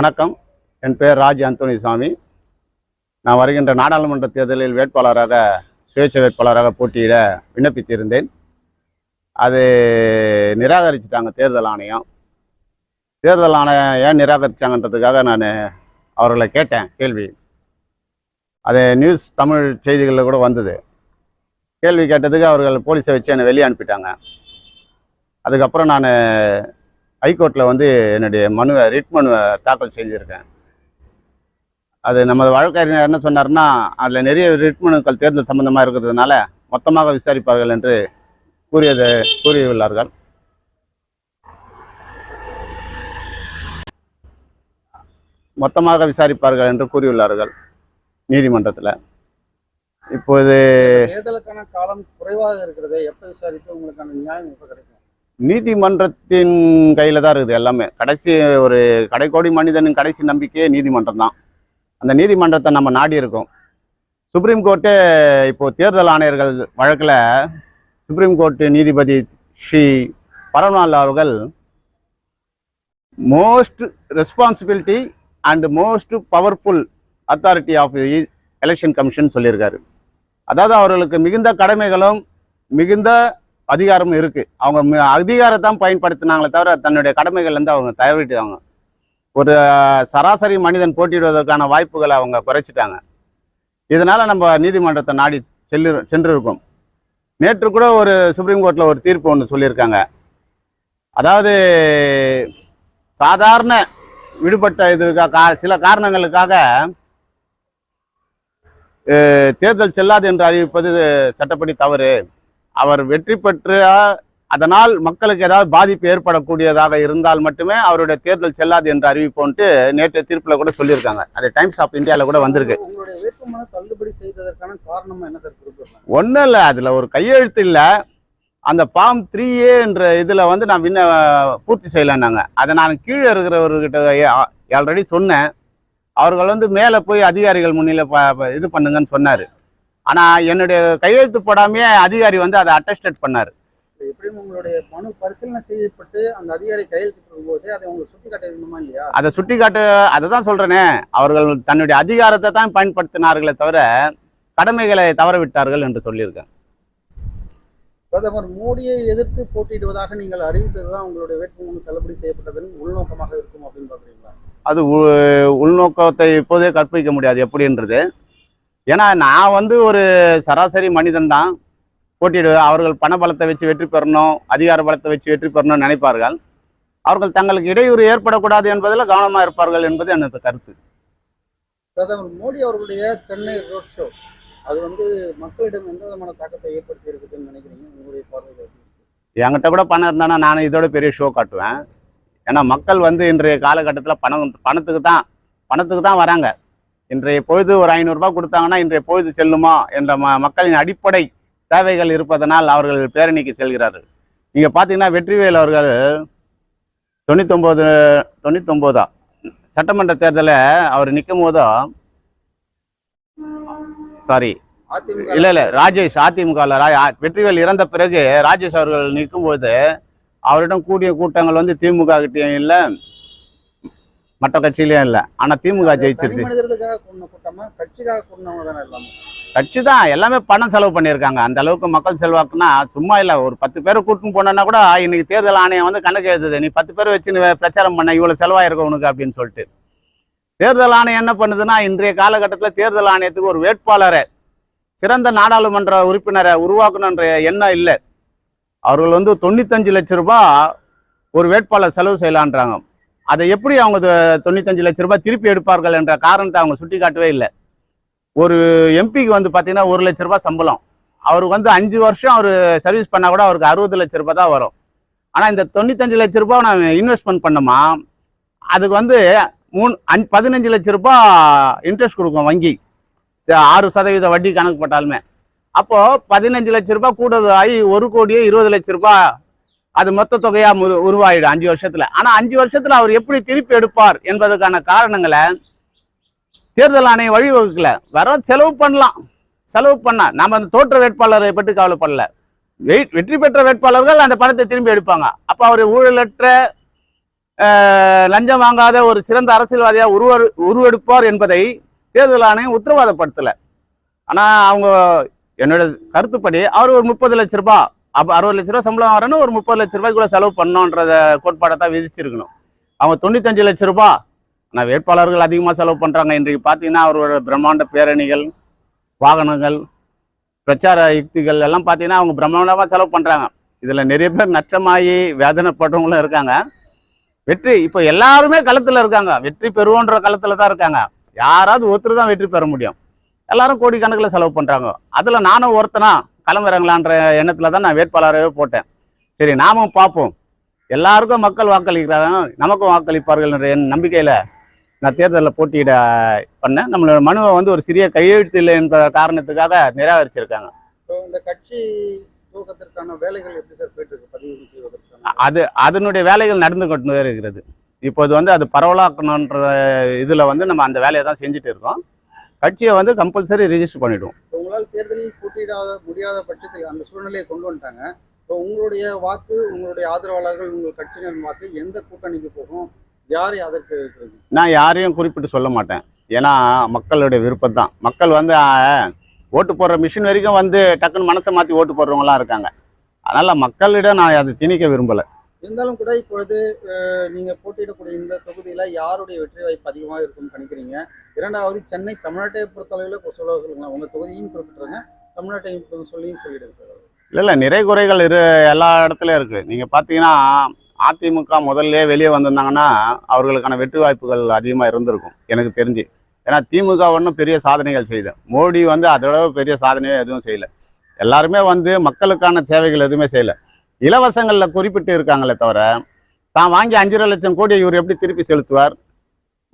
வணக்கம். என் பெயர் ராஜ் அந்தோனி சாமி நான் வருகின்ற நாடாளுமன்ற தேர்தலில் வேட்பாளராக சுயேட்சை வேட்பாளராக போட்டியிட விண்ணப்பித்திருந்தேன். அது நிராகரிச்சுட்டாங்க தேர்தல் ஆணையம். தேர்தல் ஆணையம் ஏன் நிராகரிச்சாங்கன்றதுக்காக நான் அவர்களை கேட்டேன் கேள்வி. அது நியூஸ் தமிழ் செய்திகளில் கூட வந்தது. கேள்வி கேட்டதுக்கு அவர்கள் போலீஸை வச்சு என்னை வெளியே அனுப்பிட்டாங்க. அதுக்கப்புறம் நான் ஹைகோர்ட்டில் வந்து என்னுடைய மனுவை ரிட் மனுவை தாக்கல் செஞ்சுருக்கேன். அது நமது வழக்கறிஞர் என்ன சொன்னார்னா அதில் நிறைய ரிட் மனுக்கள் தேர்தல் சம்பந்தமாக இருக்கிறதுனால மொத்தமாக விசாரிப்பார்கள் என்று கூறியது கூறியுள்ளார்கள். மொத்தமாக விசாரிப்பார்கள் என்று கூறியுள்ளார்கள் நீதிமன்றத்தில். இப்போது தேர்தலுக்கான காலம் குறைவாக இருக்கிறது எப்போ விசாரித்து உங்களுக்கான நியாயம் எப்போ கிடைக்கும்? நீதிமன்றத்தின் கையில் தான் இருக்குது எல்லாமே. கடைசி ஒரு கடைக்கோடி மனிதனின் கடைசி நம்பிக்கையே நீதிமன்றம் தான். அந்த நீதிமன்றத்தை நம்ம நாடி இருக்கோம். சுப்ரீம் கோர்ட்டு இப்போது தேர்தல் ஆணையர்கள் வழக்கில் சுப்ரீம் கோர்ட்டு நீதிபதி ஸ்ரீ பரம்லால் அவர்கள் most responsibility and most powerful authority of election commission சொல்லியிருக்காரு. அதாவது அவர்களுக்கு மிகுந்த கடமைகளும் மிகுந்த அதிகாரமும் இருக்கு. அவங்க அதிகாரத்தான் பயன்படுத்தினாங்களே தவிர தன்னுடைய கடமைகள் வந்து அவங்க தவறிட்டாங்க. ஒரு சராசரி மனிதன் போட்டியிடுவதற்கான வாய்ப்புகளை அவங்க குறைச்சிட்டாங்க. இதனால நம்ம நீதிமன்றத்தை நாடி செல்லு சென்றிருக்கோம். நேற்று கூட ஒரு சுப்ரீம் கோர்ட்ல ஒரு தீர்ப்பு ஒன்று சொல்லியிருக்காங்க. அதாவது சாதாரண விடுபட்ட இதுக்காக சில காரணங்களுக்காக தேர்தல் செல்லாது என்று அறிவிப்பது சட்டப்படி தவறு. அவர் வெற்றி பெற்று அதனால் மக்களுக்கு ஏதாவது பாதிப்பு ஏற்படக்கூடியதாக இருந்தால் மட்டுமே அவருடைய தேர்தல் செல்லாது என்று அறிவிப்போன்ட்டு நேற்று தீர்ப்புல கூட சொல்லியிருக்காங்க. அது டைம்ஸ் ஆஃப் இந்தியாவில் கூட வந்திருக்கு. ஒன்றும் இல்லை அதில் ஒரு கையெழுத்து இல்லை. அந்த ஃபார்ம் த்ரீ ஏ என்ற இதில் வந்து நான் விண்ண பூர்த்தி செய்யலைன்னாங்க. அதை நான் கீழே இருக்கிறவர்கிட்ட ஆல்ரெடி சொன்னேன். அவர்கள் வந்து மேலே போய் அதிகாரிகள் முன்னிலை இது பண்ணுங்கன்னு சொன்னார். ஆனால் என்னுடைய கையெழுத்து போடாமையே அதிகாரி வந்து அதை அட்டஸ்டட் பண்ணார். எப்படியும் உங்களுடைய மனு பரிசீலனை செய்யப்பட்டு அந்த அதிகாரி கையெழுத்திட்டு போது அதை உங்களுக்கு சுட்டி காட்ட வேண்டுமா இல்லையா? அதை சுட்டி காட்டு அதை தான் சொல்கிறேனே அவர்கள் தன்னுடைய அதிகாரத்தை தான் பயன்படுத்தினார்களே தவிர கடமைகளை தவற விட்டார்கள் என்று சொல்லியிருக்கேன். பிரதமர் மோடியை எதிர்த்து போட்டியிடுவதாக நீங்கள் அறிவித்ததுதான் உங்களுடைய வேட்புமனு தள்ளுபடி செய்யப்பட்டதன் உள்நோக்கமாக இருக்கும் அப்படின்னு பாக்குறீங்களா அது உள்நோக்கத்தை இப்போதே கற்பிக்க முடியாது எப்படின்றது. ஏன்னா நான் வந்து ஒரு சராசரி மனிதன் தான் போட்டியிடுவேன் அவர்கள் பண பலத்தை வச்சு வெற்றி பெறணும் அதிகார பலத்தை வச்சு வெற்றி பெறணும்னு நினைப்பார்கள். அவர்கள் தங்களுக்கு இடையூறு ஏற்படக்கூடாது என்பதில் கவனமாக இருப்பார்கள் என்பது எனது கருத்து. பிரதமர் மோடி அவர்களுடைய சென்னை ரோட் ஷோ அது வந்து மக்களிடம் எந்த விதமான தாக்கத்தை ஏற்படுத்தி இருக்குதுன்னு நினைக்கிறீங்க? உங்களுடைய பார்வையில்? என்கிட்ட கூட பணம் இருந்தானா நான் இதோட பெரிய ஷோ காட்டுவேன். ஏன்னா மக்கள் வந்து இன்றைய காலகட்டத்தில் பணம் பணத்துக்கு தான் பணத்துக்கு தான் வராங்க. இன்றைய பொழுது ஒரு ஐநூறுரூபா கொடுத்தாங்கன்னா இன்றைய பொழுது செல்லுமா என்ற ம மக்களின் அடிப்படை தேவைகள் இருப்பதனால் அவர்கள் பேரணிக்கு செல்கிறார்கள். நீங்கள் பார்த்தீங்கன்னா வெற்றிவேல் அவர்கள் தொண்ணூத்தொம்பது தொண்ணூத்தொம்போதா? சட்டமன்ற தேர்தலில் அவர் நிற்கும் போதோ? சாரி இல்ல இல்ல ராஜேஷ் அதிமுகவில் வெற்றிவேல் இறந்த பிறகு ராஜேஷ் அவர்கள் நிற்கும்போது அவரிடம் கூடிய கூட்டங்கள் வந்து திமுக கிட்டயும் இல்ல மற்ற கட்சியிலயும் இல்ல. ஆனா திமுக ஜெயிச்சிருச்சு. கட்சி தான் எல்லாமே? பணம் செலவு பண்ணியிருக்காங்க. அந்த அளவுக்கு மக்கள் செல்வாக்குன்னா சும்மா இல்ல. ஒரு பத்து பேரை கூட்டின்னு போனோன்னா கூட இன்னைக்கு தேர்தல் ஆணையம் வந்து கணக்கு எழுதுது. நீ பத்து பேர் வச்சு நீ பிரச்சாரம் பண்ண. இவ்வளவு செலவாயிருக்கும் உனக்கு அப்படின்னு சொல்லிட்டு. தேர்தல் ஆணையம் என்ன பண்ணுதுன்னா இன்றைய காலகட்டத்தில் தேர்தல் ஆணையத்துக்கு ஒரு வேட்பாளரை சிறந்த நாடாளுமன்ற உறுப்பினரை உருவாக்கணுன்ற எண்ணம் இல்லை. அவர்கள் வந்து தொண்ணூத்தஞ்சு லட்ச ரூபாய் ஒரு வேட்பாளர் செலவு செய்யலான்றாங்க. அதை எப்படி அவங்க தொண்ணூத்தஞ்சு லட்ச ரூபாய் திருப்பி எடுப்பார்கள் என்ற காரணத்தை அவங்க சுட்டி காட்டவே இல்லை. ஒரு எம்பிக்கு வந்து பார்த்தீங்கன்னா ஒரு லட்ச ரூபாய் சம்பளம். அவருக்கு வந்து அஞ்சு வருஷம் அவர் சர்வீஸ் பண்ணால் கூட அவருக்கு அறுபது லட்ச ரூபாய் தான் வரும். ஆனால் இந்த தொண்ணூத்தஞ்சு லட்ச ரூபாய் நான் இன்வெஸ்ட்மெண்ட் பண்ணோமா அதுக்கு வந்து மூணு அஞ்சு பதினஞ்சு லட்ச ரூபாய் இன்ட்ரெஸ்ட் கொடுக்கும் வங்கி. ச- ஆறு சதவீத வட்டி கணக்கு போட்டாலுமே. அப்போது பதினஞ்சு லட்ச ரூபாய் கூடுதலாகி ஆகி ஒரு கோடியே இருபது லட்ச ரூபாய் அது மொத்த தொகையா உரு- உருவாயிடும் அஞ்சு வருஷத்துல. ஆனா அஞ்சு வருஷத்துல அவர் எப்படி திருப்பி எடுப்பார் என்பதற்கான காரணங்களை தேர்தல் ஆணையம் வழிவகுக்கல. வர செலவு பண்ணலாம். செலவு பண்ணா நம்ம அந்த தோற்ற வேட்பாளரை பற்றி கவலைப்படல. வெற்றி பெற்ற வேட்பாளர்கள் அந்த பணத்தை திரும்பி எடுப்பாங்க. அப்ப அவர் ஊழலற்ற லஞ்சம் வாங்காத ஒரு சிறந்த அரசியல்வாதியா உருவ உருவெடுப்பார் என்பதை தேர்தல் ஆணையம் உத்தரவாதப்படுத்தல. ஆனா அவங்க என்னோட கருத்துப்படி அவர் ஒரு முப்பது லட்ச ரூபாய் அப்போ அறுபது லட்ச ரூபா சம்பளம் வரணும் ஒரு முப்பது லட்ச ரூபாய்க்குள்ள செலவு பண்ணோன்றத கோட்பாடை தான் விதிச்சிருக்கணும். அவங்க தொண்ணூத்தஞ்சு லட்ச ரூபாய் ஆனால் வேட்பாளர்கள் அதிகமாக செலவு பண்ணுறாங்க இன்றைக்கு பார்த்தீங்கன்னா அவரோட பிரம்மாண்ட பேரணிகள் வாகனங்கள் பிரச்சார யுக்திகள் எல்லாம் பார்த்தீங்கன்னா அவங்க பிரம்மாண்டமாக செலவு பண்ணுறாங்க இதில் நிறைய பேர் நஷ்டமாகி வேதனைப்படுறவங்களும் இருக்காங்க. வெற்றி இப்போ எல்லாருமே களத்தில் இருக்காங்க. வெற்றி பெறுவோன்ற களத்தில் தான் இருக்காங்க. யாராவது ஒருத்தர் தான் வெற்றி பெற முடியும். எல்லாரும் கோடிக்கணக்கில் செலவு பண்ணுறாங்க அதில் நானும் ஒருத்தனா களமிறங்கலான்ற எண்ணத்தில் தான் நான் வேட்பாளராகவே போட்டேன். சரி நாமும் பார்ப்போம். எல்லாருக்கும் மக்கள் வாக்களிக்கிறாங்க. நமக்கும் வாக்களிப்பார்கள் என்ற என் நம்பிக்கையில் நான் தேர்தலில் போட்டியிட பண்ணேன். நம்மளோட மனுவை வந்து ஒரு சிறிய கையெழுத்து இல்லை என்ற காரணத்துக்காக நிராகரிச்சிருக்காங்க. இந்த கட்சி அது அதனுடைய வேலைகள் நடந்து கொண்டு இருக்கிறது. இப்போது வந்து அது பரவலாக்கணுன்ற இதில் வந்து நம்ம அந்த வேலையை தான் செஞ்சுட்டு இருக்கோம். கட்சியை வந்து கம்பல்சரி ரிஜிஸ்டர் பண்ணிவிடுவோம் இப்போ உங்களால் தேர்தலில் போட்டியிடாத முடியாத பட்சத்தில் அந்த சூழ்நிலையை கொண்டு வந்துட்டாங்க. இப்போ உங்களுடைய வாக்கு உங்களுடைய ஆதரவாளர்கள் உங்கள் கட்சியினர் வாக்கு எந்த கூட்டணிக்கு போகும்? யாரை அதற்கு நான் யாரையும் குறிப்பிட்டு சொல்ல மாட்டேன். ஏன்னா மக்களுடைய விருப்பம் தான் மக்கள் வந்து ஓட்டு போடுற மிஷின் வரைக்கும் வந்து டக்குன்னு மனசை மாற்றி ஓட்டு போடுறவங்களாம் இருக்காங்க. அதனால் மக்களிடம் நான் அதை திணிக்க விரும்பலை. இருந்தாலும் கூட இப்பொழுது நீங்கள் போட்டியிடக்கூடிய இந்த தொகுதியில் யாருடைய வெற்றி வாய்ப்பு அதிகமாக இருக்கும்னு கணிக்கிறீங்க இரண்டாவது சென்னை தமிழ்நாட்டை பொறுத்தளவில் இப்போ சொல்ல சொல்லுங்க தொகுதியும் குறிப்பிட்டுருங்க தமிழ்நாட்டையும் சொல்லியும் சொல்லிடுங்க இல்லை இல்லை நிறை குறைகள் இரு எல்லா இடத்துலையும் இருக்குது நீங்கள் பார்த்தீங்கன்னா அதிமுக முதல்ல வெளியே வந்திருந்தாங்கன்னா அவர்களுக்கான வெற்றி வாய்ப்புகள் அதிகமாக இருந்திருக்கும் எனக்கு தெரிஞ்சு. ஏன்னா திமுக ஒன்றும் பெரிய சாதனைகள் செய்யுது மோடி வந்து அதோட பெரிய சாதனையோ எதுவும் செய்யல. எல்லாருமே வந்து மக்களுக்கான சேவைகள் எதுவுமே செய்யலை. இலவசங்களில் குறிப்பிட்டு இருக்காங்களே தவிர தான் வாங்கி அஞ்சரை லட்சம் கோடி இவர் எப்படி திருப்பி செலுத்துவார்?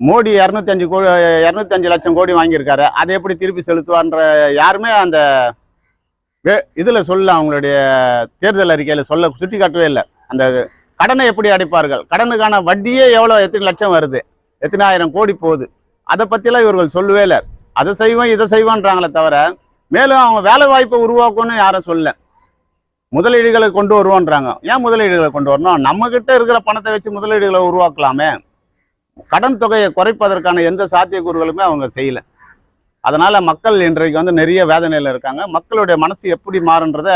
மோடி இரநூத்தஞ்சு கோடி இரநூத்தஞ்சு லட்சம் கோடி வாங்கியிருக்காரு. அதை எப்படி திருப்பி செலுத்துவார்ன்ற யாருமே அந்த இதில் சொல்ல அவங்களுடைய தேர்தல் அறிக்கையில் சொல்ல சுட்டி காட்டவே இல்லை. அந்த கடனை எப்படி அடைப்பார்கள்? கடனுக்கான வட்டியே எவ்வளோ எத்தனை லட்சம் வருது? எத்தனை ஆயிரம் கோடி போகுது? அதை பற்றிலாம் இவர்கள் சொல்லவே இல்லை. அதை செய்வோம் இதை செய்வோன்றாங்களே தவிர மேலும் அவங்க வேலை வாய்ப்பை உருவாக்கும்னு யாரும் சொல்லலை. முதலீடுகளை கொண்டு வருவோன்றாங்க. ஏன் முதலீடுகளை கொண்டு வரணும்? நம்ம கிட்ட இருக்கிற பணத்தை வச்சு முதலீடுகளை உருவாக்கலாமே. கடன் தொகையை குறைப்பதற்கான எந்த சாத்தியக்கூறுகளுமே அவங்க செய்யல. அதனால மக்கள் இன்றைக்கு வந்து நிறைய வேதனையில இருக்காங்க. மக்களுடைய மனசு எப்படி மாறுன்றத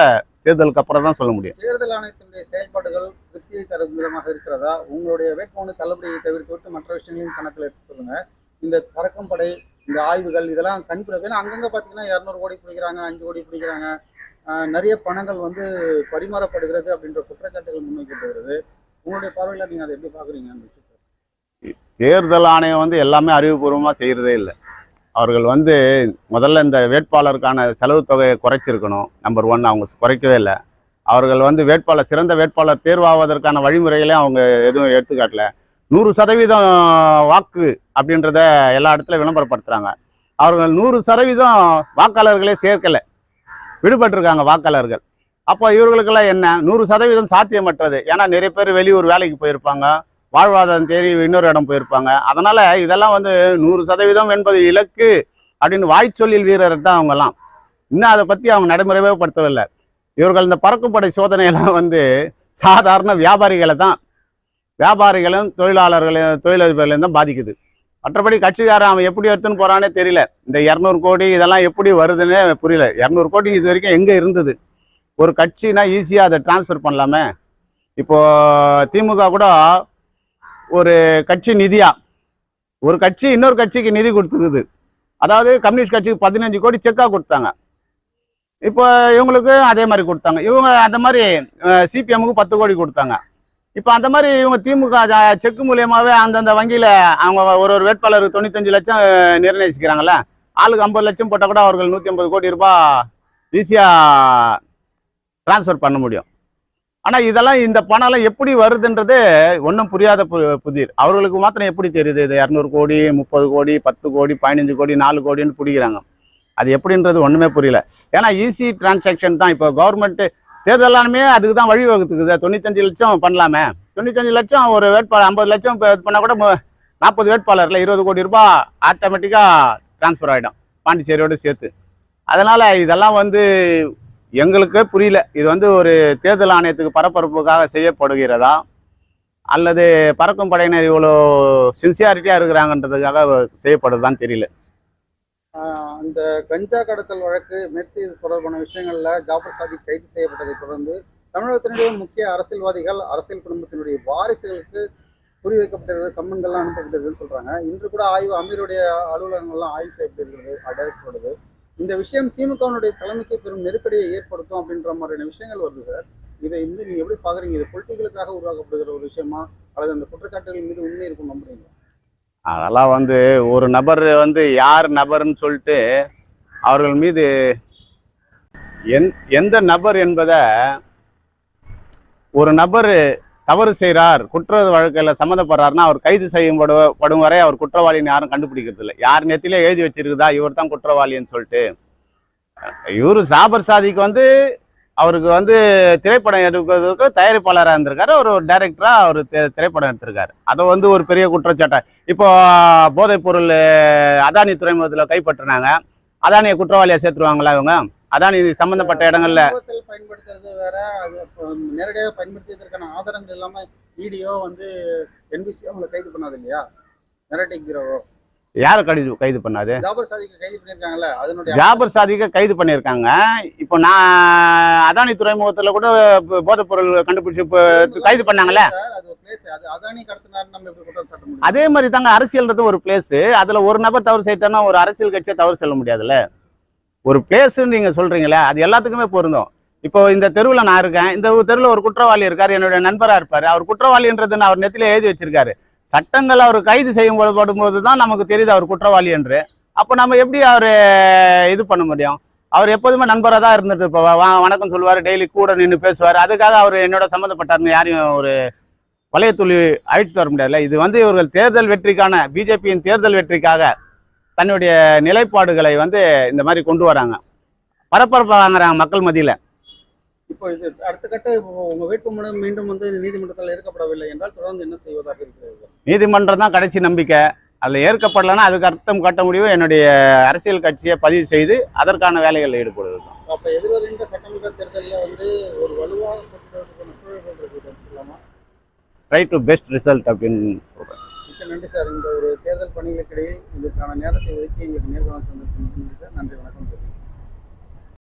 தேர்தலுக்கு அப்புறம் தான் சொல்ல முடியும். தேர்தல் ஆணையத்தினுடைய செயல்பாடுகள் திருப்தியை தரும் விதமாக இருக்கிறதா? உங்களுடைய வேட்புமனு தள்ளுபடியை தவிர்த்து விட்டு மற்ற விஷயங்களையும் கணக்கில் எடுத்து சொல்லுங்க. இந்த பறக்கும் படை இந்த ஆய்வுகள் இதெல்லாம் கண்பிடிப்பு ஏன்னா அங்கங்க பார்த்தீங்கன்னா இரநூறு கோடி பிடிக்கிறாங்க அஞ்சு கோடி பிடிக்கிறாங்க. நிறைய பணங்கள் வந்து பரிமாறப்படுகிறது அப்படின்ற குற்றச்சாட்டுகள் முன்வைக்கப்படுகிறது உங்களுடைய பார்வையில் நீங்கள் அதை எப்படி பார்க்குறீங்க தேர்தல் ஆணையம் வந்து எல்லாமே அறிவுபூர்வமாக செய்கிறதே இல்லை. அவர்கள் வந்து முதல்ல இந்த வேட்பாளருக்கான செலவு தொகையை குறைச்சிருக்கணும் நம்பர் ஒன் அவங்க குறைக்கவே இல்லை. அவர்கள் வந்து வேட்பாளர் சிறந்த வேட்பாளர் தேர்வாவதற்கான வழிமுறைகளையும் அவங்க எதுவும் எடுத்துக்காட்டல. நூறு சதவீதம் வாக்கு அப்படின்றத எல்லா இடத்துலையும் விளம்பரப்படுத்துகிறாங்க அவர்கள் நூறு சதவீதம் வாக்காளர்களே சேர்க்கலை. விடுபட்டிருக்காங்க வாக்காளர்கள். அப்போ இவர்களுக்கெல்லாம் என்ன? நூறு சதவீதம் சாத்தியமற்றது. ஏன்னா நிறைய பேர் வெளியூர் வேலைக்கு போயிருப்பாங்க. வாழ்வாதாரம் தேடி இன்னொரு இடம் போயிருப்பாங்க. அதனால இதெல்லாம் வந்து நூறு சதவீதம் என்பது இலக்கு அப்படின்னு வாய்ச்சொல்லில் வீரர் தான் அவங்கெல்லாம். இன்னும் அதை பற்றி அவங்க நடைமுறைவே படுத்தவில்லை. இவர்கள் இந்த பறக்குப்படை சோதனையெல்லாம் வந்து சாதாரண வியாபாரிகளை தான் வியாபாரிகளும் தொழிலாளர்களையும் தொழிலதிபர்களையும் தான் பாதிக்குது. மற்றபடி கட்சிக்காரன் அவன் எப்படி எடுத்துன்னு போறானே தெரியல. இந்த இரநூறு கோடி இதெல்லாம் எப்படி வருதுன்னே புரியல. இரநூறு கோடி இது வரைக்கும் எங்கே இருந்தது? ஒரு கட்சினா ஈஸியாக அதை டிரான்ஸ்ஃபர் பண்ணலாமே? இப்போ திமுக கூட ஒரு கட்சி நிதியா? ஒரு கட்சி இன்னொரு கட்சிக்கு நிதி கொடுத்துக்குது. அதாவது கம்யூனிஸ்ட் கட்சிக்கு பதினஞ்சு கோடி செக்கா கொடுத்தாங்க. இப்போ இவங்களுக்கு அதே மாதிரி கொடுத்தாங்க. இவங்க அந்த மாதிரி சிபிஎம்முக்கு பத்து கோடி கொடுத்தாங்க. இப்போ அந்த மாதிரி இவங்க திமுக செக்கு மூலியமாவே அந்தந்த வங்கியில் அவங்க ஒரு ஒரு வேட்பாளருக்கு தொண்ணூத்தஞ்சு லட்சம் நிர்ணயிச்சுக்கிறாங்கல்ல? ஆளுக்கு ஐம்பது லட்சம் போட்டால் கூட அவர்கள் நூற்றி ஐம்பது கோடி ரூபாய் ஈஸியாக ட்ரான்ஸ்ஃபர் பண்ண முடியும். ஆனால் இதெல்லாம் இந்த பணம்லாம் எப்படி வருதுன்றது ஒன்றும் புரியாத பு புதிர். அவர்களுக்கு மாத்திரம் எப்படி தெரியுது? இது இரநூறு கோடி முப்பது கோடி பத்து கோடி பதினஞ்சு கோடி நாலு கோடின்னு பிடிக்கிறாங்க. அது எப்படின்றது ஒன்றுமே புரியல. ஏன்னா ஈஸி டிரான்சாக்ஷன் தான். இப்போ கவர்மெண்ட்டு தேர்தல் ஆணையமே அதுக்கு தான் வழி வகுத்துக்குது தொண்ணூத்தஞ்சு லட்சம் பண்ணலாமே. தொண்ணூத்தஞ்சு லட்சம் ஒரு வேட்பாளர் ஐம்பது லட்சம் இது பண்ணால் கூட நாற்பது வேட்பாளரில் இருபது கோடி ரூபாய் ஆட்டோமேட்டிக்காக ட்ரான்ஸ்ஃபர் ஆகிடும் பாண்டிச்சேரியோடு சேர்த்து. அதனால் இதெல்லாம் வந்து எங்களுக்கே புரியல. இது வந்து ஒரு தேர்தல் ஆணையத்துக்கு பரபரப்புக்காக செய்யப்படுகிறதா? அல்லது பறக்கும் படையினர் இவ்வளோ சின்சியாரிட்டியாக இருக்கிறாங்கன்றதுக்காக செய்யப்படுதுதான் தெரியல. அந்த கஞ்சா கடத்தல் வழக்கு மேற்கு இது தொடர்பான விஷயங்களில் ஜாபர் சாதிக் கைது செய்யப்பட்டதை தொடர்ந்து தமிழகத்தினுடைய முக்கிய அரசியல்வாதிகள் அரசியல் குடும்பத்தினுடைய வாரிசுகளுக்கு குறிவைக்கப்பட்டிருக்கிறது சம்மன்கள்லாம் அனுப்பப்பட்டிருக்குன்னு சொல்றாங்க. இன்று கூட ஆய்வு அமீருடைய அலுவலகங்கள்லாம் ஆய்வு செய்யப்பட்டிருக்கிறது அடையப்படுது இந்த விஷயம் திமுகவினுடைய தலைமைக்கு பெரும் நெருக்கடியை ஏற்படுத்தும் அப்படின்ற மாதிரியான விஷயங்கள் வருது சார். இதை வந்து நீங்க எப்படி பார்க்குறீங்க இது பொலிட்டிகளுக்காக உருவாக்கப்படுகிற ஒரு விஷயமா? அல்லது அந்த குற்றச்சாட்டுகள் மீது உண்மை இருக்கும் நம்புறீங்களா? அதெல்லாம் வந்து ஒரு நபர் வந்து யார் நபர்னு சொல்லிட்டு அவர்கள் மீது எந் எந்த நபர் என்பதை ஒரு நபர் தவறு செய்கிறார் குற்ற வழக்கில் சம்மந்தப்படுறாருன்னா அவர் கைது செய்யப்படு படும் வரை அவர் குற்றவாளின்னு யாரும் கண்டுபிடிக்கிறது இல்லை. யார் நெத்திலே எழுதி வச்சிருக்குதா இவர் தான் குற்றவாளின்னு சொல்லிட்டு. இவர் சாபர் சாதிக்கு வந்து அவருக்கு வந்து திரைப்படம் எடுக்கிறதுக்கு தயாரிப்பாளராக இருந்திருக்காரு. ஒரு டைரக்டராக அவர் திரைப்படம் எடுத்திருக்காரு. அதை வந்து ஒரு பெரிய குற்றச்சாட்டை. இப்போ போதைப்பொருள் அதானி துறைமுகத்தில் கைப்பற்றினாங்க. அதானியை குற்றவாளியாக சேர்த்துருவாங்களா இவங்க? அதானி சம்பந்தப்பட்ட இடங்கள்ல. பயன்படுத்துறது வேற. அது நேரடியாக பயன்படுத்தியதற்கான ஆதாரங்கள் இல்லாம வீடியோ வந்து என்பிசி அவங்களை கைது பண்ணாது இல்லையா? நெரட்டிக் ஹீரோவோ யாரை கைது கைது பண்ணாது? ஜாபர் சாதிக்கு கைது பண்ணியிருக்காங்க. இப்போ நான் அதானி துறைமுகத்தில் கூட போதைப் பொருள் கண்டுபிடிச்சு கைது பண்ணாங்கல்ல? அது மாதிரி தாங்க அரசியல்ன்றது ஒரு பிளேஸ் அதுல ஒரு நபர் தவறு செய்யிட்டான்னா ஒரு அரசியல் கட்சியை தவறு சொல்ல முடியாதுல்ல? ஒரு பிளேஸ்ன்னு நீங்க சொல்றீங்களே அது எல்லாத்துக்குமே பொருந்தும். இப்போ இந்த தெருவில் நான் இருக்கேன். இந்த தெருவில் ஒரு குற்றவாளி இருக்காரு என்னுடைய நண்பரா இருப்பாரு. அவர் குற்றவாளின்றது அவர் நெத்தில எழுதி வச்சிருக்காரு. சட்டங்கள் அவர் கைது செய்யும் போது தான் நமக்கு தெரியுது அவர் குற்றவாளி என்று. அப்போ நம்ம எப்படி அவர் இது பண்ண முடியும்? அவர் எப்போதுமே நண்பராக தான் இருந்துட்டு இப்போ வணக்கம் சொல்லுவார் டெய்லி கூட நின்று பேசுவார். அதுக்காக அவர் என்னோட சம்மந்தப்பட்டார்னு யாரையும் ஒரு வளையத்துள்ளி அழிச்சிட்டு வர முடியாதுல்ல. இது வந்து இவர்கள் தேர்தல் வெற்றிக்கான பிஜேபியின் தேர்தல் வெற்றிக்காக தன்னுடைய நிலைப்பாடுகளை வந்து இந்த மாதிரி கொண்டு வராங்க. பரபரப்பா வாங்குறாங்க மக்கள் மத்தியில். இப்போ இது அடுத்த கட்ட இப்போ உங்க வேட்புமனு மீண்டும் வந்து நீதிமன்றத்தில் ஏற்கப்படவில்லை என்றால் தொடர்ந்து என்ன செய்வதாக இருக்கிறது நீதிமன்றம் தான் கடைசி நம்பிக்கை. அதில் ஏற்கப்படலைன்னா அதுக்கு அர்த்தம் கட்ட முடியும் என்னுடைய அரசியல் கட்சியை பதிவு செய்து அதற்கான வேலைகளில் ஈடுபடுவது தான் அப்ப எதிர்வருகின்ற சட்டமன்ற தேர்தலில் வந்து ஒரு வலுவாக ரைட் டு பெஸ்ட் ரிசல்ட் அப்படின்னு மிக்க நன்றி சார். இந்த ஒரு தேர்தல் பணிகளுக்கிடையில் இதுக்கான நேரத்தை ஒதுக்கி எங்களுக்கு நேர்காணல் நன்றி சார் நன்றி வணக்கம்.